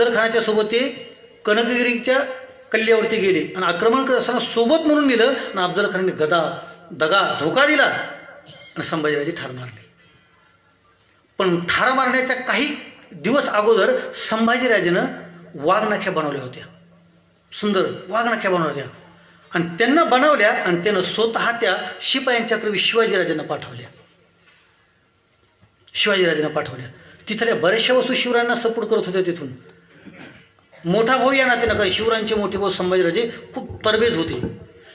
अफजल खानाच्या सोबत ते कनकगिरीच्या कल्ल्यावरती गेले. आणि आक्रमण करत असताना सोबत म्हणून नेलं आणि अफजल खानाने गदा दगा धोका दिला आणि संभाजीराजे ठार मारले. पण ठार मारण्याच्या काही दिवस अगोदर संभाजीराजेनं वाघनाख्या बनवल्या होत्या. सुंदर वाघनाख्या बनवल्या होत्या. आणि त्यांना बनवल्या आणि त्यानं स्वतः त्या शिपायांच्याकडे शिवाजीराजांना पाठवल्या. शिवाजीराजांना पाठवल्या. तिथल्या बऱ्याचशा वस्तू शिवरायांना सपोर्ट करत होत्या तिथून. मोठा भाऊ या नात्यानं कारण शिवरायांचे मोठे भाऊ संभाजीराजे खूप तरबेज होते.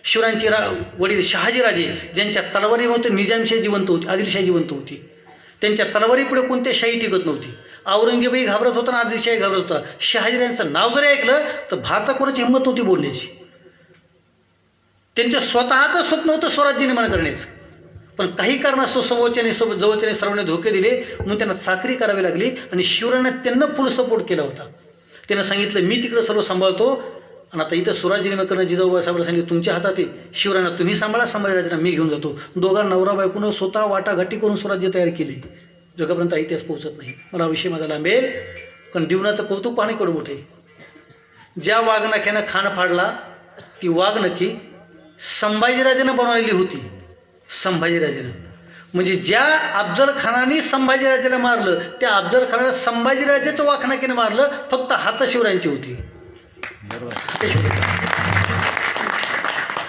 शिवरायांचे रा वडील शहाजीराजे ज्यांच्या तलवारीमध्ये निजामशाही जिवंत होती आदिलशाही जिवंत होती. त्यांच्या तलवारीपुढे कोणत्या शाही टिकत नव्हती. औरंगजेबही घाबरत होता आणि आदिलशाही घाबरत होता. शहाजीराजांचं नाव जरी ऐकलं तर भारतात कोणाची हिंमत नव्हती बोलण्याची. त्यांचं स्वतःचं स्वप्न होतं स्वराज्य निर्माण करण्याचं. पण काही कारणास्तव समोरच्याने सव जवळच्याने सर्वांनी धोके दिले म्हणून त्यांना चाकरी करावी लागली आणि शिवरायांना त्यांना फुल सपोर्ट केला होता. त्यानं सांगितलं मी तिकडं सर्व सांभाळतो. आणि आता इथं स्वराज्य निमकरण जिजाऊबाई जिजाऊबा साहेबांना सांगितलं तुमच्या हातात आहे. शिवरायांना तुम्ही सांभाळा संभाजीराजांना मी घेऊन जातो. दोघा नवरा बायकोनं स्वतः वाटाघाटी करून स्वराज्य तयार केली. जगापर्यंत इतिहास पोहोचत नाही. मला विषय माझा लांबेल कारण जीवनाचं कौतुक पाहणे कडू मोठे ज्या वाघनाख्यानं खाण फाडला ती वाघनखी संभाजीराजानं बनवलेली होती. संभाजीराजानं. म्हणजे ज्या अफजल खानाने संभाजीराजेला मारलं त्या अफजल खानाला संभाजीराजाचं वाघनखीनं मारलं फक्त हातशिवरायांची होती.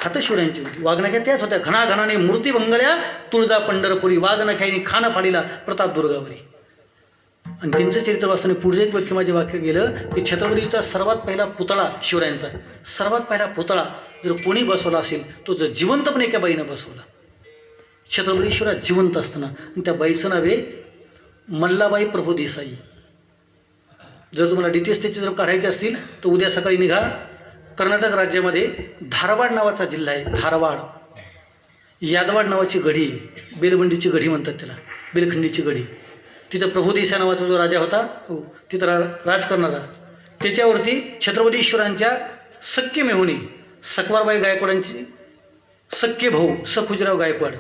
हातशिवरायांची होती. वाघनाख्या त्याच होत्या. घणाघणाने मूर्ती भंगल्या तुळजा पंढरपुरी वाघनाख्याने खाना फाडीला प्रताप दुर्गावरी. आणि त्यांचं चरित्र वाचताना पुढे एक वाक्य माझे वाक्य गेलं की छत्रपतीचा सर्वात पहिला पुतळा शिवरायांचा. सर्वात पहिला पुतळा जर कोणी बसवला असेल तो जर जिवंतपणे एका बाईनं बसवला. छत्रपतीश्वरा जिवंत असताना. आणि त्या बाईचं नावे मल्लाबाई प्रभू देसाई. जर तुम्हाला डिटेल्स त्याचे जर काढायचे असतील तर उद्या सकाळी निघा. कर्नाटक राज्यामध्ये धारवाड नावाचा जिल्हा आहे. धारवाड. यादवाड नावाची गढी बेलबंडीची गढी म्हणतात त्याला. बेलखंडीची गढी. तिथं प्रभू देसाई नावाचा जो राजा होता हो तिथं रा राज करणारा. त्याच्यावरती छत्रपतीश्वरांच्या सख्य मेहुणी सकवारबाई गायकवाडांची सख्य भाऊ सखुजराव गायकवाड.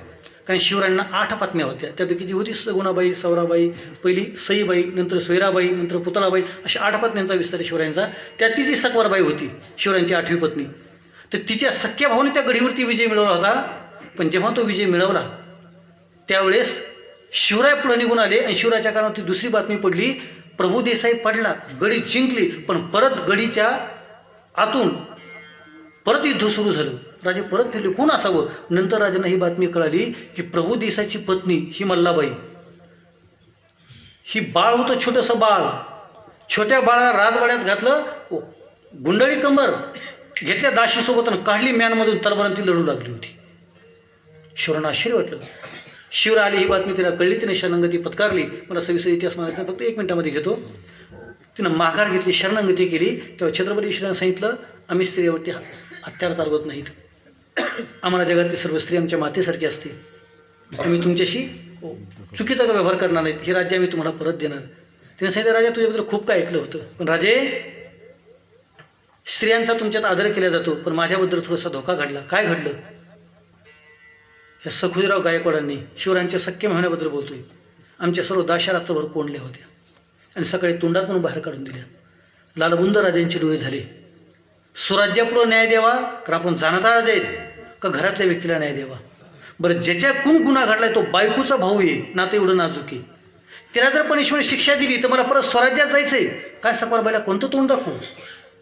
कारण शिवरायांना आठ पत्न्या होत्या. त्यापैकी जी होती सगुणाबाई सौराबाई पहिली सईबाई नंतर सोयराबाई नंतर पुतळाबाई अशा आठ पत्न्यांचा विस्तार शिवरायांचा. त्यातली जी सकवारबाई होती शिवरायांची आठवी पत्नी तर तिच्या सख्या भाऊने त्या गडीवरती विजय मिळवला होता. पण जेव्हा तो विजय मिळवला त्यावेळेस शिवराय पुढे निघून आले आणि शिवरायाच्या कानावरती दुसरी बातमी पडली प्रभू देसाई पडला गडी जिंकली पण परत गडीच्या आतून परत युद्ध सुरू झालं. राजे परत फिरले. कोण असावं? नंतर राजांना ही बातमी कळाली की प्रभू देसाईची पत्नी ही मल्लाबाई. ही बाळ होतं छोटंसं बाळ. छोट्या बाळाला राजवाड्यात घातलं गुंडळी कंबर घेतल्या दाशीसोबत आणि काढली म्यानमधून तलवारांती लढू लागली होती. शिवरांना आश्चर्य वाटलं. शिवरा आली ही बातमी तिला कळली तिने शरणंगती पत्कारली. मला सविस्तर इतिहास म्हणायचा फक्त एक मिनिटामध्ये घेतो. तिनं माघार घेतली शरणागती केली तेव्हा छत्रपती शिवरायांना सांगितलं आम्ही स्त्रियावरती हा- हत्यार चालवत नाहीत. आम्हाला जगातली सर्व स्त्री आमच्या मातेसारखी असते आम्ही म्हणजे तुमच्याशी चुकीचा व्यवहार करणार नाहीत? हे राज्य आम्ही तुम्हाला परत देणार. त्याने सांगितलं राजा तुझ्याबद्दल खूप काय ऐकलं होतं. पण राजे स्त्रियांचा तुमच्यात आदर केला जातो पण माझ्याबद्दल थोडासा धोका घडला. काय घडलं? ह्या सखुजराव गायकवाडांनी शिवरायांच्या सख्य म्हणण्याबद्दल बोलतोय. आमच्या सर्व दाशा रात्रभर कोंडल्या होत्या. आणि सकाळी तोंडातून बाहेर काढून दिल्या. लालबुंद राजांची डोळे झाले. स्वराज्यापुढं न्याय द्यावा तर आपण जाणता आहेत का घरातल्या व्यक्तीला न्याय द्यावा? बरं ज्याच्याकडून गुन्हा घडलाय तो बायकोचा भाऊ आहे नातं एवढं नाजूक आहे. त्याला जर पनिशमेंट शिक्षा दिली तर मला परत स्वराज्यात जायचं आहे काय सकवारबाईला कोणतं तोंड दाखवू?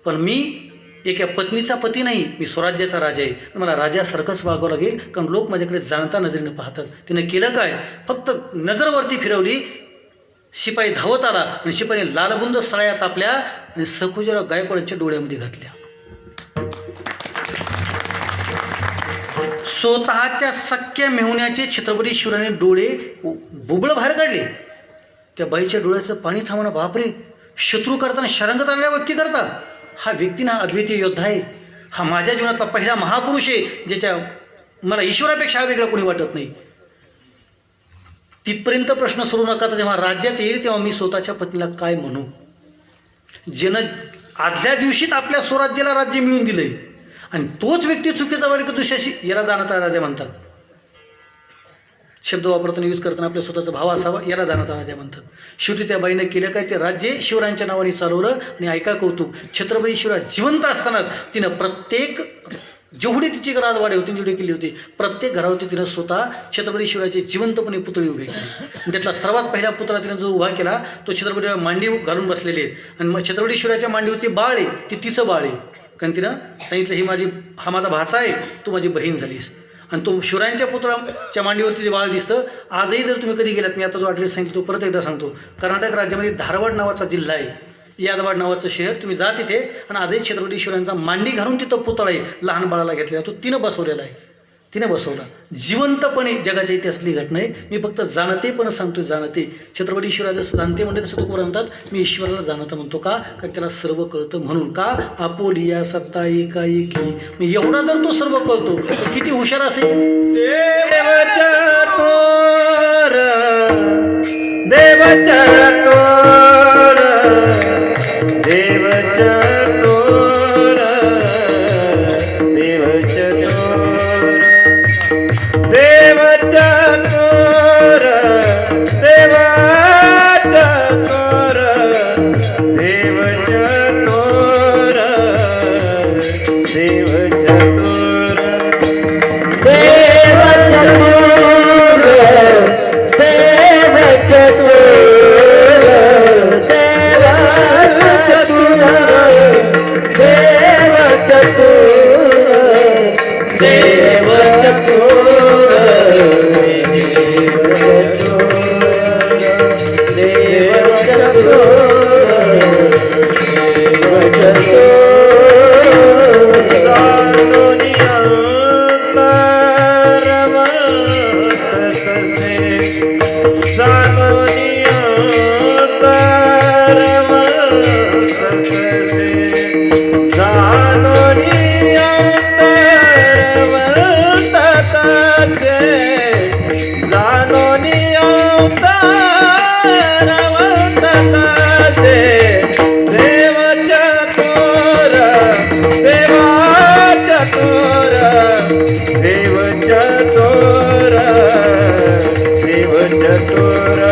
पण मी एका पत्नीचा पती नाही मी स्वराज्याचा राजा आहे. मला राजासारखंच वागावं लागेल कारण लोक माझ्याकडे जाणता नजरेनं पाहतात. तिनं केलं काय? फक्त नजरवरती फिरवली शिपाई धावत आला आणि शिपाईने लालबुंद सळ्या तापल्या आणि सखुजरा गायकवाडांच्या डोळ्यामध्ये घातल्या. स्वतःच्या सख्या मेहुण्याचे छत्रपती शिवरायांनी डोळे बुबळं बाहेर काढले. त्या बाईच्या डोळ्याचं पाणी थांबणं बापरे. शत्रू करताना शरंगत आणल्या व्यक्ती करता हा व्यक्ती ना अद्वितीय योद्धा आहे. हा माझ्या जीवनातला पहिला महापुरुष आहे ज्याच्या मला ईश्वरापेक्षा हा वेगळा कोणी वाटत नाही. तिथपर्यंत प्रश्न सोडू नका तर जेव्हा राज्यात येईल तेव्हा मी स्वतःच्या पत्नीला काय म्हणू? ज्यानं आदल्या दिवशीच आपल्या स्वराज्याला राज्य मिळून दिलं आहे आणि तोच व्यक्ती चुकीचा वर्ग दुसऱ्याशी याला जाणता राजा म्हणतात. शब्द वापरताना यूज करताना आपल्या स्वतःचा भाव असावा याला जाणता राजा म्हणतात. शेवटी त्या बाईनं केलं काय? ते राज्य शिवरायांच्या नावाने चालवलं आणि ऐका कौतुक. छत्रपती शिवराय जिवंत असताना तिनं प्रत्येक जेवढी तिची राजवाडे होती जेवढी केली होती प्रत्येक घरावरती तिनं स्वतः छत्रपती शिवरायाचे जिवंतपणे पुतळी उभे केली. त्यातला सर्वात पहिला पुतळा तिनं जो उभा केला तो छत्रपती मांडी घालून बसलेले आहेत. आणि मग छत्रपती शिवरायाच्या मांडीवरती बाळ आहे ती तिचं बाळ आहे. कारण तिनं सांगितलं ही माझी हा माझा भाचा आहे तू माझी बहीण झालीस. आणि तो शिवरायांच्या पुतळाच्या मांडीवरती जे बाळ दिसतं आजही जर तुम्ही कधी गेलात मी आता जो ॲड्रेस सांगितलं तो परत एकदा सांगतो. कर्नाटक राज्यामध्ये धारवाड नावाचा जिल्हा आहे. यादवाड नावाचं शहर तुम्ही जा तिथे. आणि आजही छत्रपती शिवरायांचा मांडी घालून तिथं पुतळा आहे लहान बाळाला घेतलेला तो तिनं बसवलेला आहे. तिने बसवला. जिवंतपणे जगाच्या इतिहासातली घटना आहे. मी फक्त जाणते पण सांगतोय जाणते. छत्रपती शिवराज जसं जाणते म्हणते तसं तुकोबा म्हणतात मी ईश्वराला जाणतं म्हणतो का? कारण त्याला सर्व कळतं म्हणून. का? आपोलिया सत्ता एका एकी मी एवढा जर तो सर्व कळतो तर किती हुशार असेल? देवाच्या देवाच्या देवाचा Gracias.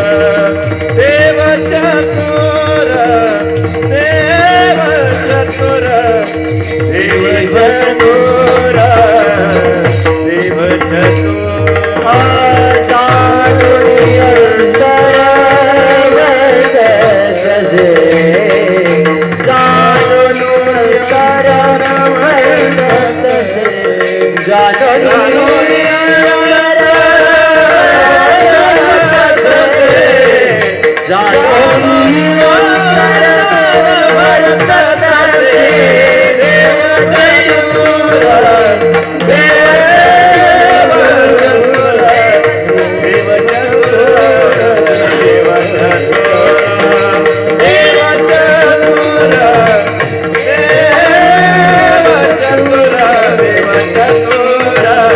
सुंदर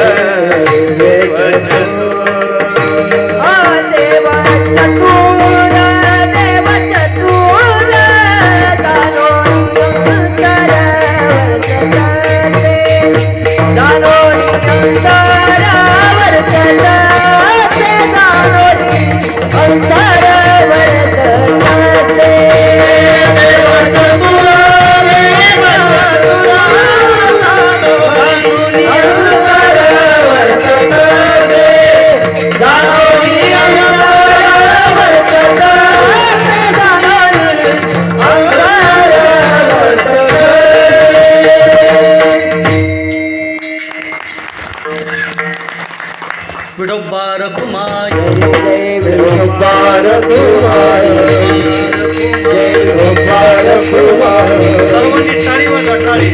सर्वांनी टाळीवर वाटाळी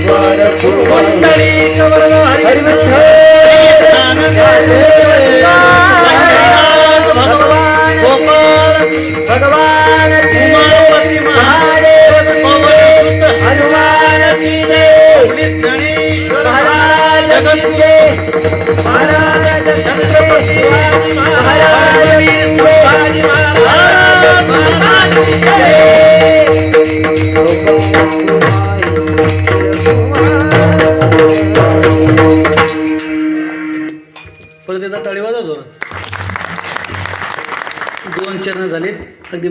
मंडळी कवरला हरी भगवान गोपाल भगवान उमापती महादेव हनुमान की महाराज जगत महाराज छत्रपती महाराज महाराज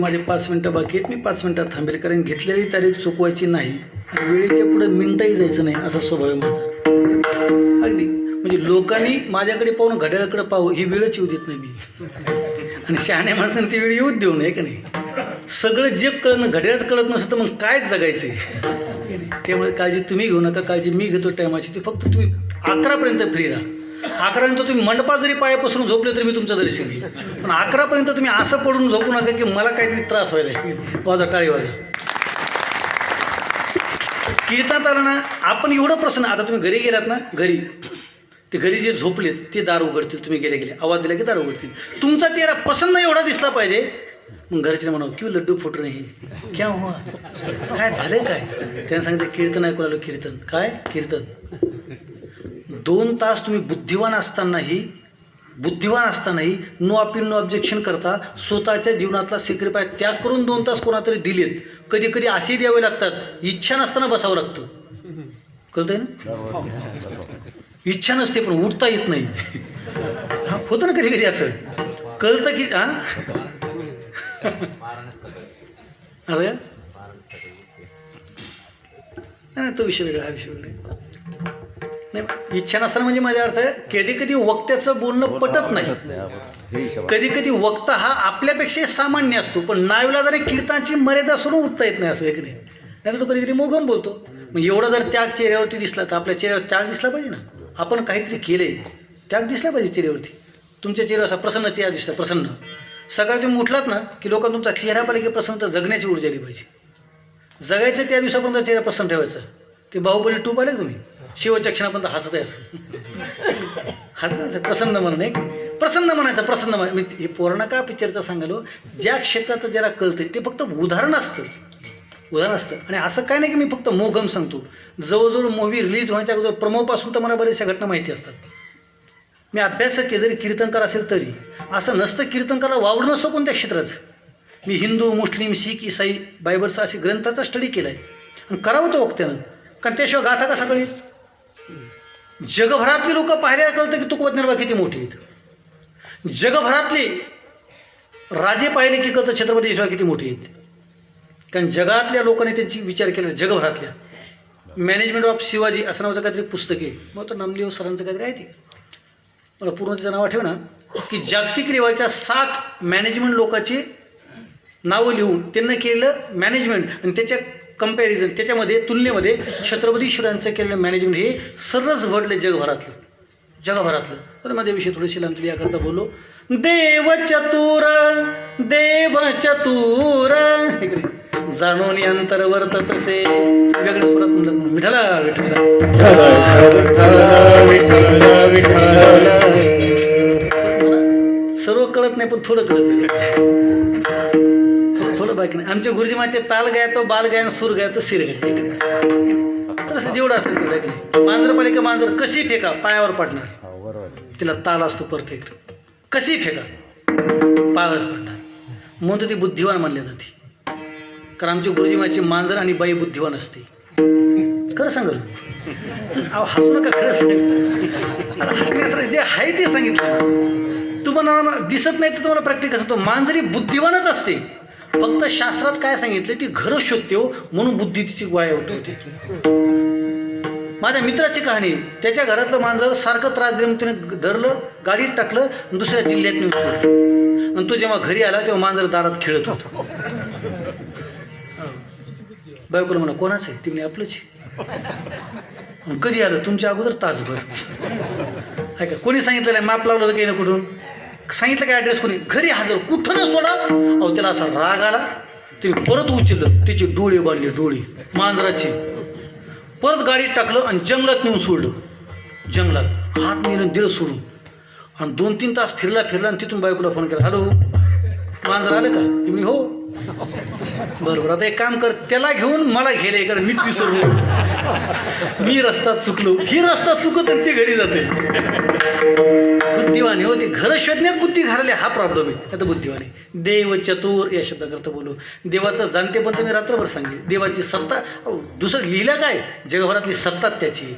माझे पाच मिनटं बाकी आहेत. मी पाच मिनटात थांबेल कारण घेतलेली तारीख चुकवायची नाही. आणि वेळेच्या पुढे मिनटंही जायचं नाही असा स्वभाव आहे माझा. अगदी. म्हणजे लोकांनी माझ्याकडे पाहून घड्याळाकडे पाहू ही वेळच येऊ देत नाही मी. आणि शहाण्या माणसाने ती वेळ येऊच देऊ नये का नाही? सगळं जे कळणं घड्याळच कळत नसतं तर मग कायच जगायचं? आहे त्यामुळे काळजी तुम्ही घेऊ नका काळजी मी घेतो टायमाची. ती फक्त तुम्ही अकरापर्यंत फ्री राहा. अकरानंतर तुम्ही मंडपात जरी पायापासून झोपले तरी मी तुमचं दर्शन घेईन. पण अकरापर्यंत तुम्ही असं पडून झोपू नका की मला काहीतरी त्रास व्हायला वाजा टाळी वाजा कीर्तनात आलं ना आपण एवढं प्रसन्न. आता तुम्ही घरी गेलात ना घरी. ते घरी जे झोपलेत ते दार उघडतील. तुम्ही गेले गेले. आवाज दिला की दार उघडतील. तुमचा चेहरा प्रसन्न एवढा दिसला पाहिजे. मग घरचे म्हणावं की लड्डू फुट नाही क्या हुआ? काय झालं काय? त्यांना सांगितलं कीर्तन ऐकू आलं कीर्तन. काय? कीर्तन. दोन तास तुम्ही बुद्धिवान असतानाही बुद्धिवान असतानाही नो अपील नो ऑब्जेक्शन करता स्वतःच्या जीवनातला सेक्रिफाय त्याग करून दोन तास कोणातरी दिलेत. कधी कधी असे द्यावे लागतात. इच्छा नसताना बसावं लागतं. कळतंय ना? इच्छा नसते पण उठता येत नाही. होतं ना कधी कधी असं? कळतं की हा अरे का? नाही नाही, तो विषय वेगळा हा विषय वेगळा. नाही इच्छा नसताना म्हणजे माझा अर्थ आहे कधी कधी वक्त्याचं बोलणं पटत नाही. कधी कधी वक्ता हा आपल्यापेक्षा सामान्य असतो पण नाविलाजाने कीर्तनाची मर्यादा सोडून उठता येत नाही असं एक नाही. नाही तो कधी कधी मोगम बोलतो. मग एवढा जर त्याग चेहऱ्यावरती दिसला तर आपल्या चेहऱ्यावर त्याग दिसला पाहिजे ना. आपण काहीतरी केले त्याग दिसला पाहिजे चेहऱ्यावरती. तुमच्या चेहऱ्यावर असा प्रसन्न चेहरा दिसला प्रसन्न. सकाळी तुम्ही उठलात ना की लोकांना तुमचा चेहरा पाहिजे की प्रसन्न जगण्याची ऊर्जा आली पाहिजे. जगायचं त्या दिवसापर्यंत चेहरा प्रसन्न ठेवायचा. ते बाहुबली टू पाहिले तुम्ही? शिवचक्षणापर्यंत हसत आहे असं. हसत प्रसन्न म्हणून एक प्रसन्न म्हणायचं प्रसन्न म्हण मी हे पूर्ण पिक्चरचं सांगालो? ज्या क्षेत्रात ज्याला कळतं ते फक्त उदाहरण असतं. उदाहरण असतं. आणि असं काय नाही की मी फक्त मोघम सांगतो. जवळजवळ मूवी रिलीज व्हायच्या अगोदर प्रमोपासून तर मला बऱ्याचशा घटना माहिती असतात. मी अभ्यासक आहे जरी कीर्तनकार असेल तरी. असं नसतं कीर्तनकाला वावड नसतं कोणत्या क्षेत्राचं? मी हिंदू मुस्लिम शीख इसाई बायबलचा असे ग्रंथाचा स्टडी केला आहे आणि करावं तो वक्त्यानं. कारण त्याशिवाय गाथा कसा कळेल? जगभरातली लोक पाहायला कळतं की तुकवत किती मोठी आहेत जगभरातले राजे पाहिले की कळतं छत्रपती शिवाय किती मोठी आहेत? कारण जगातल्या लोकांनी त्यांची विचार केला जगभरातल्या. मॅनेजमेंट ऑफ शिवाजी असं नावाचं काहीतरी पुस्तक आहे. मग तो नामदेव सरांचं काहीतरी आहे ते. मला पूर्ण त्याचं नाव आठवे ना की जागतिक लेवलच्या सात मॅनेजमेंट लोकांची नावं लिहून त्यांना केलेलं मॅनेजमेंट आणि त्याच्या कंपॅरिझन त्याच्यामध्ये तुलनेमध्ये छत्रपती शिवरायांचं केलेलं मॅनेजमेंट हे सर्वच घडलं जगभरातलं. जगभरातलं. तर माझ्याविषयी थोडीशी लांबली याकरता बोलो देव चतुर देव चतुर. जाणून अंतर वर्त तसे. वेगळ्या स्वरात म्हणलं विठला विठला सर्व कळत नाही पण थोडं कळत थोडं थोडं बाकी नाही. आमच्या गुरुजीमाचे ताल गाय तो बाल गाय सूर गाय तो सिर गाय तर असं जेवढं असेल तेवढं की नाही. मांजर पाहिजे का मांजर कशी फेका? पायावर पडणार. तिला ताल असतो परफेक्ट कशी फेका? पायावरच पडणार. म्हणून तर ती बुद्धिवान मानली जाते. कारण आमची गुरुजीमाची मांजर आणि बाई बुद्धिवान असते. खरं सांगत अहो हसू नका खरं सांग. आता हसण्यासारखं जे आहे ते सांगितलं. तुम्हाला दिसत नाही तर तुम्हाला प्रॅक्टिकल सांगतो मांजरी बुद्धिवानच असते. फक्त शास्त्रात काय सांगितलं ती घरं शोधते हो म्हणून बुद्धी तिची वाया होत होती माझ्या मित्राची कहाणी त्याच्या घरातलं मांजर सारखं त्रास देऊन त्याने धरलं गाडीत टाकलं दुसऱ्या जिल्ह्यात नेऊन सोडलं. आणि तो जेव्हा घरी आला तेव्हा मांजर दारात खेळत होता. बायकोला म्हणा कोणाचं आहे? तिने आपलंच आहे. कधी आलं? तुमच्या अगोदर तासभर. ऐका कोणी सांगितलेलं आहे माप लावलं होतं काही ना कुठून? सांगितलं काय ॲड्रेस कोणी? घरी हजर कुठं न सोडा. अहो त्याला असा राग आला. तिने परत उचललं. त्याचे डोळे बांधले डोळे. मांजराचे. परत गाडीत टाकलं आणि जंगलात नेऊन सोडलं. जंगलात. हात नेलं दिलं सोडून. आणि दोन तीन तास फिरला फिरला आणि तिथून बायकोला फोन केला हॅलो मांजर आलं का? तुम्ही हो. बरोबर. आता एक काम कर त्याला घेऊन मला घेले कारण मीच विसरलो. मी रस्ता चुकलो. ही रस्ता चुकत ते ती घरी जाते. बुद्धिवानी हो ते घर शोधण्यात बुद्धी घालले हा प्रॉब्लेम आहे. आता बुद्धिवानी देव चतुर या शब्दाकरता बोलू. देवाचं जाणते पण तुम्ही रात्रभर सांगेल. देवाची सत्ता दुसरं लिहिलं काय? जगभरातली सत्ता त्याची